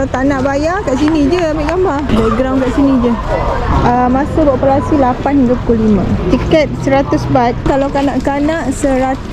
Kalau tak nak bayar kat sini je ambil gambar. Background kat sini je. Uh, masa beroperasi 8 hingga pukul 5. Tiket 100 baht. Kalau kanak-kanak 120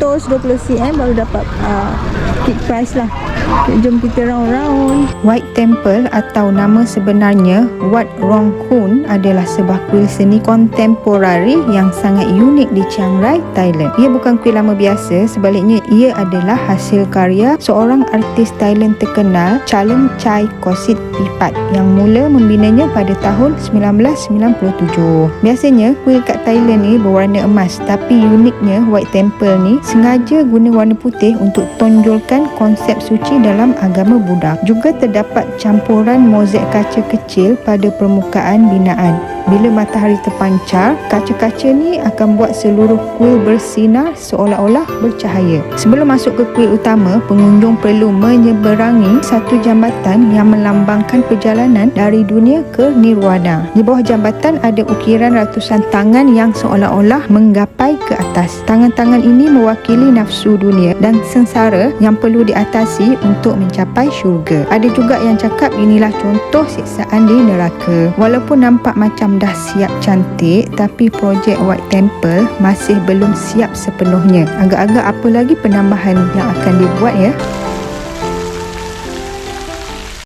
cm baru dapat uh, kit price lah. Okay, jom kita round-round. White Temple atau nama sebenarnya Wat Rong Khun adalah sebuah kuil seni kontemporari yang sangat unik di Chiang Rai, Thailand. Ia bukan kuil lama biasa, sebaliknya ia adalah hasil karya seorang artis Thailand terkenal, Chalem Chai Kosit Pipat yang mula membinanya pada tahun 1997. Biasanya kuil kat Thailand ni berwarna emas tapi uniknya White Temple ni sengaja guna warna putih untuk tonjolkan konsep suci dalam agama Buddha. Juga terdapat campuran mozaik kaca kecil pada permukaan binaan. Bila matahari terpancar, kaca-kaca ni akan buat seluruh kuil bersinar seolah-olah bercahaya. Sebelum masuk ke kuil utama, pengunjung perlu menyeberangi satu jambatan yang melambangkan perjalanan dari dunia ke nirwana. Di bawah jambatan ada ukiran ratusan tangan yang seolah-olah menggapai ke atas. Tangan-tangan ini mewakili nafsu dunia dan sengsara yang perlu diatasi untuk mencapai syurga. Ada juga yang cakap inilah contoh siksaan di neraka. Walaupun nampak macam dah siap cantik, tapi projek White Temple masih belum siap sepenuhnya. Agak-agak apa lagi penambahan yang akan dibuat ya?